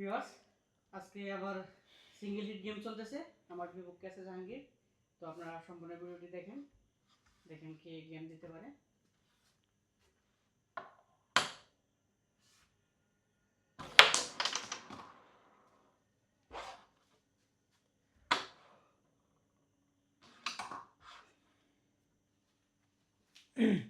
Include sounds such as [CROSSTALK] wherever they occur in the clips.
Viewers, আজকে আবার single hit game চলতেছে। আমার বিপক্ষে আছে জাহাঙ্গীর। তো আপনারা সম্পূর্ণ ভিডিওটি দেখেন। দেখেন কে গেম দিতে পারে। লাফতেছে [CLEARS THROAT]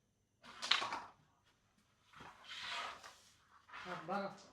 Abraço.